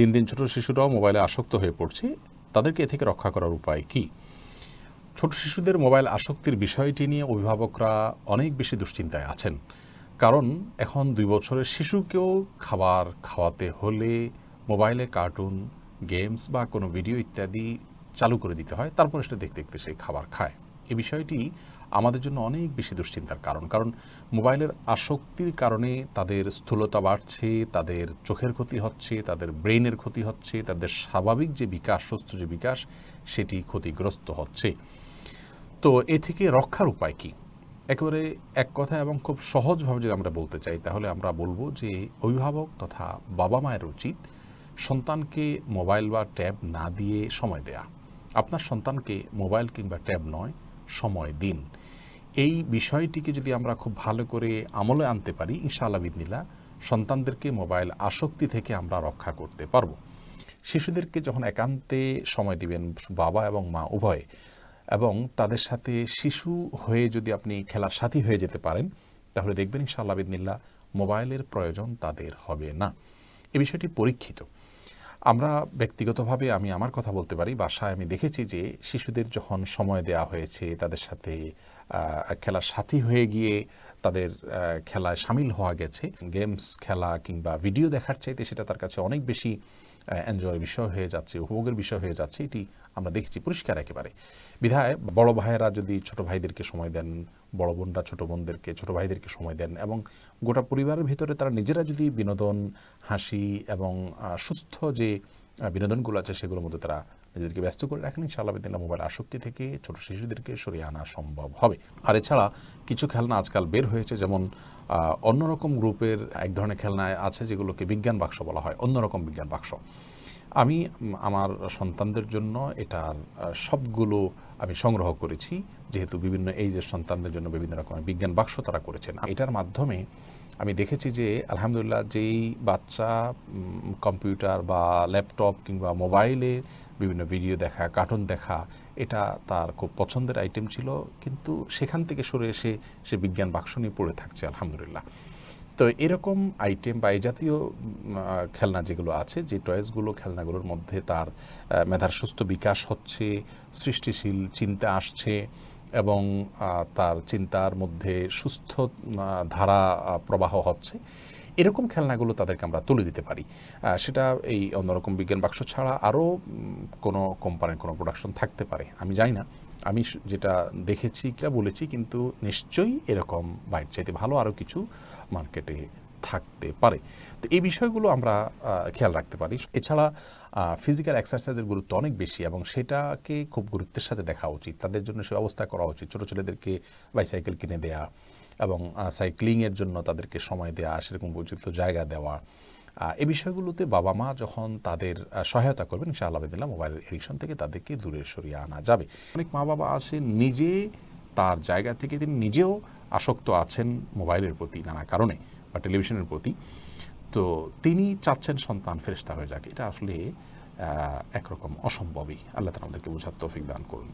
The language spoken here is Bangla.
দিন দিন ছোট শিশুরাও মোবাইলে আসক্ত হয়ে পড়ছে। তাদেরকে এ থেকে রক্ষা করার উপায় কি? ছোট শিশুদের মোবাইল আসক্তির বিষয়টি নিয়ে অভিভাবকরা অনেক বেশি দুশ্চিন্তায় আছেন। কারণ এখন দুই বছরের শিশুকেও খাবার খাওয়াতে হলে মোবাইলে কার্টুন, গেমস বা কোনো ভিডিও ইত্যাদি চালু করে দিতে হয়। তারপর সেটা দেখতে দেখতে সেই খাবার খায়। এ বিষয়টি আমাদের জন্য অনেক বেশি দুশ্চিন্তার কারণ। কারণ মোবাইলের আসক্তির কারণে তাদের স্থূলতা বাড়ছে, তাদের চোখের ক্ষতি হচ্ছে, তাদের ব্রেনের ক্ষতি হচ্ছে, তাদের স্বাভাবিক যে বিকাশ, সুস্থ যে বিকাশ, সেটি ক্ষতিগ্রস্ত হচ্ছে। তো এ থেকে রক্ষার উপায় কি? একেবারে এক কথা এবং খুব সহজভাবে যদি আমরা বলতে চাই, তাহলে আমরা বলব যে অভিভাবক তথা বাবা মায়ের উচিত সন্তানকে মোবাইল বা ট্যাব না দিয়ে সময় দেয়া। আপনার সন্তানকে মোবাইল কিংবা ট্যাব নয়, সময় দিন। এই বিষয়টিকে যদি আমরা খুব ভালো করে আমলে আনতে পারি, ইনশাআল্লাহ বিদিনিল্লা সন্তানদেরকে মোবাইল আসক্তি থেকে আমরা রক্ষা করতে পারব। শিশুদেরকে যখন একান্তে সময় দিবেন বাবা এবং মা উভয়ে, এবং তাদের সাথে শিশু হয়ে যদি আপনি খেলার সাথী হয়ে যেতে পারেন, তাহলে দেখবেন ইনশাআল্লাহ বিদিনিল্লা মোবাইলের প্রয়োজন তাদের হবে না। এ বিষয়টি পরীক্ষিত। আমরা ব্যক্তিগতভাবে আমি আমার কথা বলতে পারি, বাসায় আমি দেখেছি যে শিশুদের যখন সময় দেওয়া হয়েছে তাদের সাথে খেলার সাথী হয়ে গিয়ে তাদের খেলায় সামিল হওয়া গেছে। গেমস খেলা কিংবা ভিডিও দেখার চাইতে সেটা তার কাছে অনেক বেশি এনজয়ের বিষয় হয়ে যাচ্ছে, উপভোগের বিষয় হয়ে যাচ্ছে। এটি আমরা দেখছি পরিষ্কার একেবারে। বিধায় বড় ভাইয়েরা যদি ছোট ভাইদেরকে সময় দেন, বড় বোনরা ছোট বোনদেরকে, ছোট ভাইদেরকে সময় দেন এবং গোটা পরিবারের ভিতরে তারা নিজেরা যদি বিনোদন, হাসি এবং সুস্থ যে বিনোদনগুলো আছে সেগুলোর মধ্যে তারা নিজেদেরকে ব্যস্ত করে রাখেন, ইনশাআল্লাহ বিদিল্লা মোবাইল আসক্তি থেকে ছোট শিশুদেরকে সরিয়ে আনা সম্ভব হবে। আর এছাড়া কিছু খেলনা আজকাল বের হয়েছে, যেমন অন্যরকম গ্রুপের এক ধরনের খেলনা আছে যেগুলোকে বিজ্ঞান বাক্স বলা হয়, অন্যরকম বিজ্ঞান বাক্স। আমি আমার সন্তানদের জন্য এটার সবগুলো আমি সংগ্রহ করেছি, যেহেতু বিভিন্ন এইজের সন্তানদের জন্য বিভিন্ন রকমের বিজ্ঞান বাক্স তারা করেছেন। এটার মাধ্যমে আমি দেখেছি যে, আলহামদুলিল্লাহ যেই বাচ্চা কম্পিউটার বা ল্যাপটপ কিংবা মোবাইলে বিভিন্ন ভিডিও দেখা কার্টুন দেখা, এটা তার খুব পছন্দের আইটেম ছিল। কিন্তু সেখান থেকে সরে এসে সে বিজ্ঞান বাক্স নিয়ে পড়ে থাকছে, আলহামদুলিল্লাহ। তো এরকম আইটেম বা এই জাতীয় খেলনা যেগুলো আছে, যে টয়েসগুলো খেলনাগুলোর মধ্যে তার মেধার সুস্থ বিকাশ হচ্ছে, সৃষ্টিশীল চিন্তা আসছে এবং তার চিন্তার মধ্যে সুস্থ ধারা প্রবাহ হচ্ছে। এরকম খেলনাগুলো তাদেরকে আমরা তুলে দিতে পারি। সেটা এই অন্যরকম বিজ্ঞান বাক্স ছাড়া আরও কোনো কোম্পানির কোনো প্রোডাকশন থাকতে পারে। আমি জানি না। আমি যেটা দেখেছি কিনা বলেছি, কিন্তু নিশ্চয়ই এরকম বাইর চাইতে ভালো আরও কিছু মার্কেটে থাকতে পারে। তো এই বিষয়গুলো আমরা খেয়াল রাখতে পারি। এছাড়া ফিজিক্যাল এক্সারসাইজের গুরুত্ব অনেক বেশি এবং সেটাকে খুব গুরুত্বের সাথে দেখা উচিত। তাদের জন্য সে ব্যবস্থা করা উচিত। ছোটো ছেলেদেরকে বাইসাইকেল কিনে দেয়া এবং সাইক্লিংয়ের জন্য তাদেরকে সময় দেওয়া সেরকম উপযুক্ত জায়গা দেওয়া এই বিষয়গুলোতে বাবা মা যখন তাদের সহায়তা করবেন, ইনশাআল্লাহ দিল্লাহ মোবাইলের এডিকশন থেকে তাদেরকে দূরে সরিয়ে আনা যাবে। অনেক মা বাবা আছে নিজে তার জায়গা থেকে তিনি নিজেও আসক্ত আছেন মোবাইলের প্রতি নানা কারণে বা টেলিভিশনের প্রতি। তো তিনি চাচ্ছেন সন্তান ফেরেস্তা হয়ে যাক। এটা আসলে একরকম অসম্ভবই। আল্লাহ তালা আমাদেরকে বোঝার তৌফিক দান করুন।